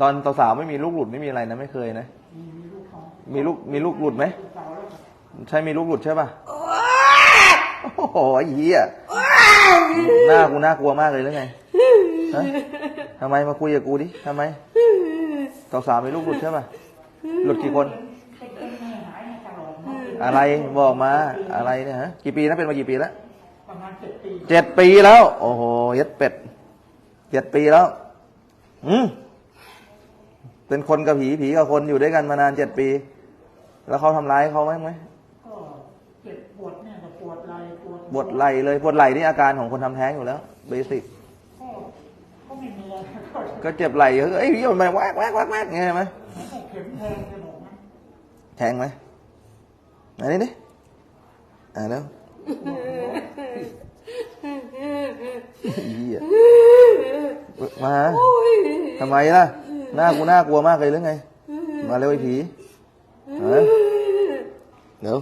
ตอนสาวๆไม่มีลูกหลุดไม่มีอะไรนะไม่เคยนะ มีมีลูกเขามีลูกมีลูกหลุดไหมเก่าแล้วใช่มีลูกหลุดใช่ป่ะ โอ้โหไอ้เหี้ยหน้ากูน่ากลัวมากเลยหรือไงฮะทำไมมาคุยกับกูดิทำไมสาวๆมีลูกหลุดใช่ป่ะ หลุดกี่คนเป็นแม่หายในตลอดเนอะอะไรบอกมาอะไรเนี่ยฮะกี่ปีแล้วเป็นมากี่ปีแล้วประมาณเจ็ดปีเจ็ดปีแล้ว โอ้โหเย็ดเป็ดเจ็ดปีแล้ว อืม เป็นคนกับผีผีกับคนอยู่ด้วยกันมานานเจ็ดปี แล้วเขาทำร้ายเขาไหมไหมก็เจ็บปวดเนี่ยก็ปวดไหล่ปวดปวดไหล่เลยปวดไหล่นี่อาการของคนทำแท้งอยู่แล้วเบสิกก็ก็ไม่มีอะไรก็ก็เจ็บไหล่เอ้ยพี่มันแวกแวกแวกแวกไงไหมมันก็เข็มแทงไปหมดนะแทงไหมอันนี้ดิอ่าแล้วเหี้ยมาทำไมล่ะ หน้ากูน่ากลัวมากเลยหรือไง มาเร็วไอ้ผีเฮ้ยเดี๋ยว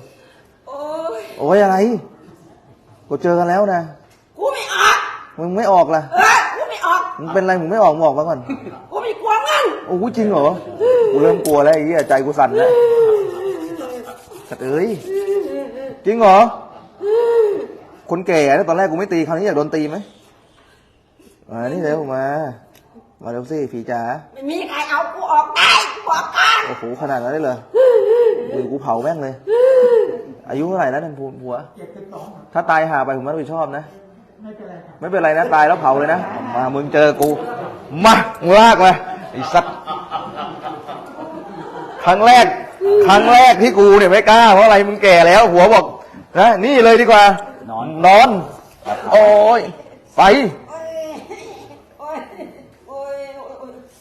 โอ้ยโอ้ยอะไรกูเจอกันแล้วนะกูไม่ออกมึงไม่ออกล่ะเออกูไม่ออกมึงเป็นไรมึงไม่ออกมึงออกมาก่อนกูไม่กลัวมึงโอ้โหจริงเหรอกูเริ่มกลัวแล้วไอ้เหี้ยใจกูสั่นแล้วสัตว์เอ้ยจริงเหรอคนแก่นะตอนแรกกูไม่ตีคราวนี้อยากโดนตีไหมมานี่เร็วมา มาเร็วสิผีจ๋าไม่มีใครเอากูออกได้กูบอกก่อนโอ้โหขนาดนั้นเลยเหรอมือกูเผาแม่งเลย อายุเท่าไหร่แล้วท่านผู้ผัว เจ็ดสิบสองอะถ้าตายหาไปผมไม่รับผิดชอบนะ ไม่เป็นไรครับไม่เป็นไรนะตายแล้วเผาเลยนะ มามึงเจอกู มามึงลากมาไอ้สัตว์ครั้งแรก ครั้งแรกที่กูเนี่ยไม่กล้าเพราะอะไรมึงแก่แล้วหัวบอกนะนี่เลยดีกว่า นอน นอน โอ้ยไป โอ้ยโอ้ยโอ้ย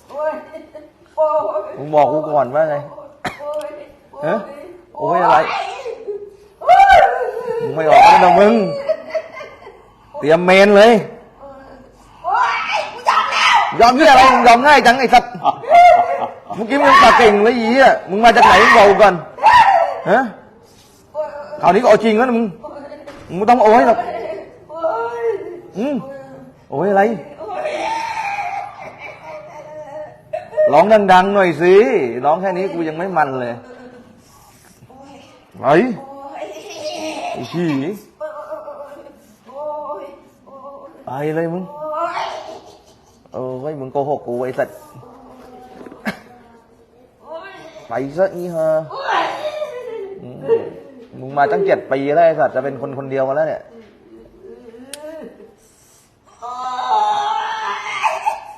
โอ้ยโอ้ย มึงบอกกูก่อนว่าไงโอ้ยโอ้ยอะไร มึงไม่ออกแล้วนะมึง เตรียมเมนเลยยอมยี่อะไรยอมง่ายจังไอ้สัตว์เมื่อกี้มึงปากเก่งเลยอีอะมึงมาจากไหนมึงบอกกูก่อนฮะคราวนี้ก็เอาจริงแล้วนะมึง มึงต้องโอ้ยหรอกอืมโอ้ยอะไร ร้องดังๆหน่อยสิร้องแค่นี้กูยังไม่มันเลยไอ้โอ้ยไอ้ฉีโอ้ยโอ้ยไปเลยมึงโอ้ยเอ้ยมึงโกหกกูไอ้สัตว์ไปซะอีฮะอืมมึงมาตั้งเจ็ดปีแล้วไอ้สัตว์จะเป็นคนคนเดียวมาแล้วเนี่ย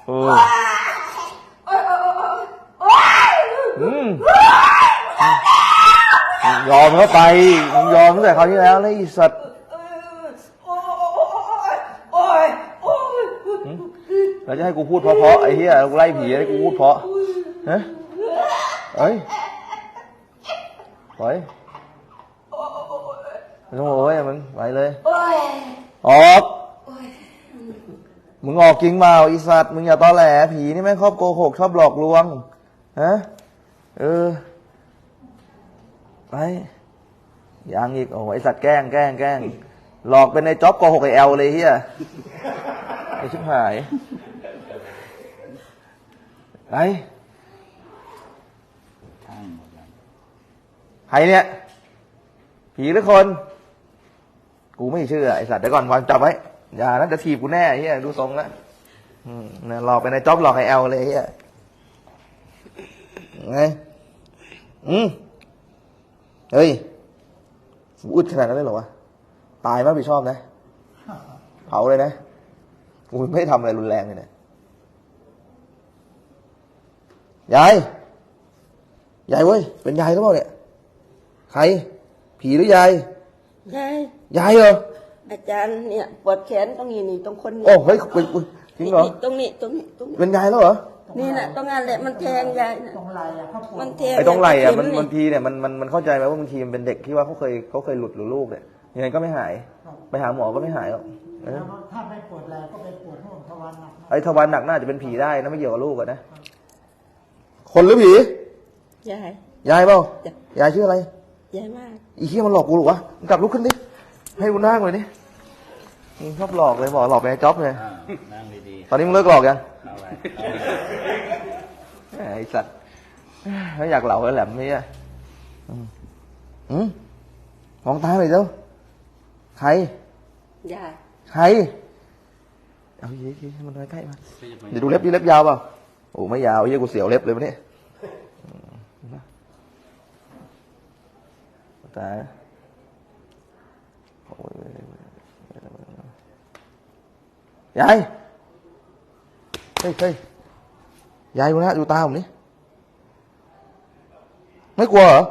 เออ อืม มึงยอมเข้าไปมึงยอมตั้งแต่คราวที่แล้วแล้วไอ้สัตว์โอ้ยโอ้ยหืมแล้วจะให้กูพูดเพราะๆไอ้เหี้ยกูไล่ผีให้กูพูดเพราะฮะเอ้ยไปไม่ต้องโอ้ยอะมึงไปเลยโอ้ยออกมึงออกจริงเปล่าอีสัตว์มึงอย่าตอแหลผีนี่แม่งชอบโกหกชอบหลอกลวงฮะเออไป ยังอีกโอ้โหไอสัตว์แกล้งแกล้งแกล้งหลอกเป็นในจ็อบโกหกไอแอลเลยเฮียไอชิบหายไปใครเนี่ย ผีหรือคน กูไม่เชื่อไอสัตว์เดี๋ยวก่อนวางจับไว้อย่านะจะถีบกูแน่เฮียดูทรงแล้วอืมเนี่ยหลอกไปในจ็อบหลอกไอแอลเลยเฮียไงอืมเฮ้ย อุดขนาดนั้นเลยเหรอวะ ตายไม่รับผิดชอบนะ เผาเลยนะกูไม่ได้ทำอะไรรุนแรงเลยนะยาย ยายเว้ย เป็นยายหรือเปล่าเนี่ย ใคร ผีหรือยาย ยาย ยายเหรอ อาจารย์เนี่ยปวดแขนตรงนี้นี่ตรงคนนี้โอ้เฮ้ยเป็นเป็นจริงเหรอ นี่ตรงนี้ตรงนี้ตรงนี้ เป็นยายแล้วเหรอ นี่น่ะตรงนั้นแหละมันแทงยายน่ะตรงไหล่อะเขาปวดมันแทงไอ้ตรงไหล่อะเข็มันนี่บางทีเนี่ยมันมันมันเข้าใจไหมว่าบางทีมันเป็นเด็กที่ว่าเขาเคยเขาเคยหลุดหรือลูกเนี่ยยังไงก็ไม่หาย ไปหาหมอก็ไม่หายหรอกเอแล้อวถ้าไม่ปวดไหล่ก็ไปปวดห่วงทวารหนักนะไอ้ทวารหนักน่าจะเป็นผีได้นะไม่เกี่ยวกับลูกอะนะคนหรือผียาย ยายเปล่าจ้ะ ยายชื่ออะไร ยายมาก อีเหี้ยมันหลอกกูเหรอวะมึงกลับลุกขึ้นดิ ให้กูนั่งเลยดิมึงชอบหลอกเลยบอกหลอกไปในจ็อบเลยอ่านั่งดีตอนนี้มึงเลิกหลอกยัง ๆเอาไว้ ไอ้สัตว์ไม่อยากเหล่าไอ้แหลมนี่อะอืมอืมมองตาไปเจ้าใครยายใครเอาเย้ยมันใกล้ๆมาเดี๋ยวดูเล็บดิเล็บยาวเปล่าโอ้ไม่ยาวเยี่ยกูเสียวเล็บเลยวันนี้อืมนะตายโอ้ยยายเฮ้ยเฮ้ย ยายดูนะดูตาผมนี่ไม่กลัวเหรอ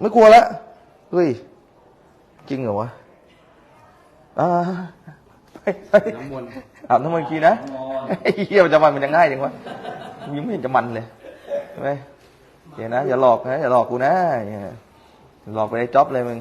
ไม่กลัวแล้วเฮ้ย จริงเหรอวะอ่าเฮ้ยเฮ้ยน้ำมนต์อาบน้ำมันต์อีกทีนะไอ้เหี้ยมันจะมันมันจะง่ายจังวะยังไม่เห็นจะมันเลยใช่ไหมเดี๋ยวนะ อย่าหลอกนะอย่าหลอกกูนะอย่าหลอกไปในจ็อบเลยมึง